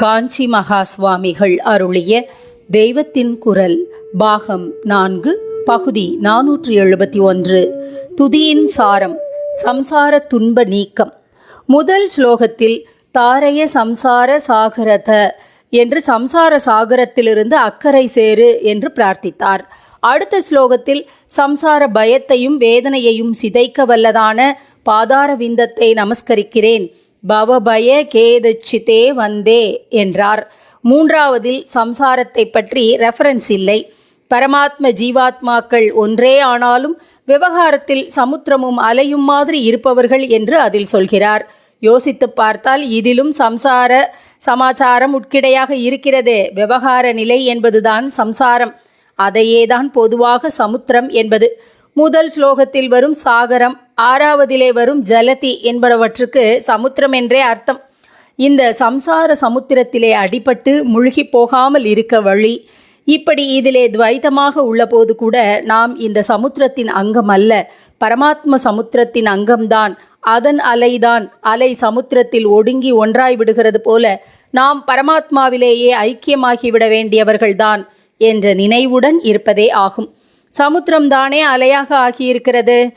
காஞ்சி மகா சுவாமிகள் அருளிய தெய்வத்தின் குரல் பாகம் நான்கு பகுதி நானூற்றி எழுபத்தி ஒன்று. துதியின் சாரம் சம்சார துன்ப நீக்கம். முதல் ஸ்லோகத்தில் தாரைய சம்சார சாகரத என்று சம்சார சாகரத்திலிருந்து அக்கறை சேரு என்று பிரார்த்தித்தார். அடுத்த ஸ்லோகத்தில் சம்சார பயத்தையும் வேதனையையும் சிதைக்க வல்லதான பாதார விந்தத்தை நமஸ்கரிக்கிறேன். பவபய கேதச்சிதே வந்தே என்றார். மூன்றாவதில் சம்சாரத்தை பற்றி ரெஃபரன்ஸ் இல்லை. பரமாத்ம ஜீவாத்மாக்கள் ஒன்றே ஆனாலும் விவகாரத்தில் சமுத்திரமும் அலையும் மாதிரி இருப்பவர்கள் என்று அதில் சொல்கிறார். யோசித்துப் பார்த்தால் இதிலும் சம்சார சமாச்சாரம் உட்கிடையாக இருக்கிறதே. விவகார நிலை என்பதுதான் சம்சாரம். அதையேதான் பொதுவாக சமுத்திரம் என்பது. முதல் ஸ்லோகத்தில் வரும் சாகரம் ஆறாவதிலே வரும் ஜலதி என்பவற்றுக்கு சமுத்திரம் என்றே அர்த்தம். இந்த சம்சார சமுத்திரத்திலே அடிபட்டு முழுகி போகாமல் இருக்க வழி இப்படி இதிலே துவைத்தமாக உள்ளபோது கூட நாம் இந்த சமுத்திரத்தின் அங்கம் அல்ல பரமாத்ம சமுத்திரத்தின் அங்கம்தான். அதன் அலைதான் அலை சமுத்திரத்தில் ஒடுங்கி ஒன்றாய் விடுகிறது போல நாம் பரமாத்மாவிலேயே ஐக்கியமாகிவிட வேண்டியவர்கள்தான் என்ற நினைவுடன் இருப்பதே ஆகும். சமுத்திரம்தானே அலையாக ஆகியிருக்கிறது?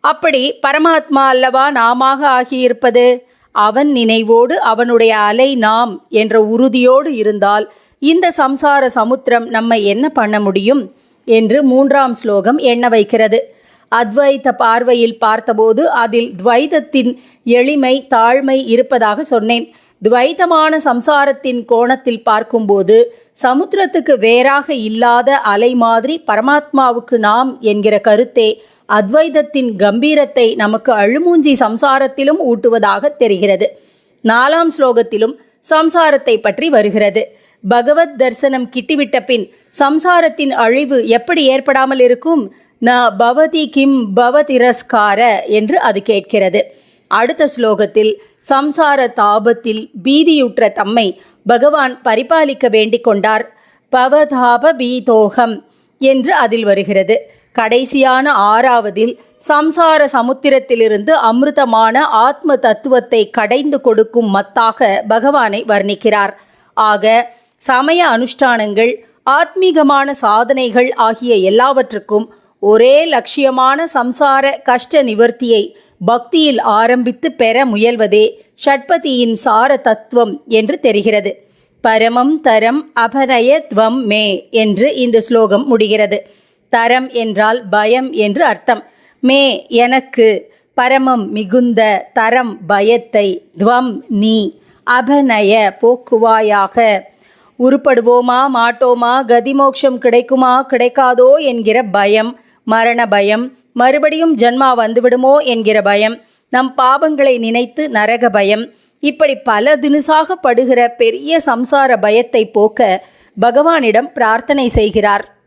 அப்படி பரமாத்மா அல்லவா நாமாக ஆகியிருப்பது? அவன் நினைவோடு அவனுடைய அலை நாம் என்ற உறுதியோடு இருந்தால் இந்த சம்சார சமுத்திரம் நம்மை என்ன பண்ண முடியும்? என்று மூன்றாம் ஸ்லோகம் எண்ண வைக்கிறது. அத்வைத பார்வையில் பார்த்தபோது அதில் துவைதத்தின் எளிமை தாழ்மை இருப்பதாக சொன்னேன். துவைதமான சம்சாரத்தின் கோணத்தில் பார்க்கும்போது சமுத்திரத்துக்கு வேறாக இல்லாத அலை மாதிரி பரமாத்மாவுக்கு நாம் என்கிற கருத்தே அத்வைதத்தின் கம்பீரத்தை நமக்கு அழுமூஞ்சி சம்சாரத்திலும் ஊட்டுவதாக தெரிகிறது. நாலாம் ஸ்லோகத்திலும் சம்சாரத்தை பற்றி வருகிறது. பகவத் தர்சனம் கிட்டிவிட்ட பின் சம்சாரத்தின் அழிவு எப்படி ஏற்படாமல் இருக்கும்? ந பவதி கிம் பவதிரஸ்கார என்று அது கேட்கிறது. அடுத்த ஸ்லோகத்தில் சம்சார தாபத்தில் பீதியுற்ற தம்மை பகவான் பரிபாலிக்க வேண்டிக் கொண்டார். பவதாப பீதோகம் என்று அதில் வருகிறது. கடைசியான ஆறாவதில் சம்சார சமுத்திரத்திலிருந்து அமிர்தமான ஆத்ம தத்துவத்தை கடைந்து கொடுக்கும் மத்தாக பகவானை வர்ணிக்கிறார். ஆக சமய அனுஷ்டானங்கள் ஆத்மீகமான சாதனைகள் ஆகிய எல்லாவற்றுக்கும் ஒரே லட்சியமான சம்சார கஷ்ட நிவர்த்தியை பக்தியில் ஆரம்பித்து பெற முயல்வதே ஷட்பதியின் சார தத்துவம் என்று தெரிகிறது. பரமம் தரம் அபநய துவம் மே என்று இந்த ஸ்லோகம் முடிகிறது. தரம் என்றால் பயம் என்று அர்த்தம். மே எனக்கு பரமம் மிகுந்த தரம் பயத்தை துவம் நீ அபநய போக்குவாயாக. உருப்படுவோமா மாட்டோமா கதிமோக்ஷம் கிடைக்குமா கிடைக்காதோ என்கிற பயம். மரண பயம். மறுபடியும் ஜென்மா வந்துவிடுமோ என்கிற பயம். நம் பாவங்களை நினைத்து நரக பயம். இப்படி பல தினுசாக படுகிற பெரிய சம்சார பயத்தை போக்க பகவானிடம் பிரார்த்தனை செய்கிறார்.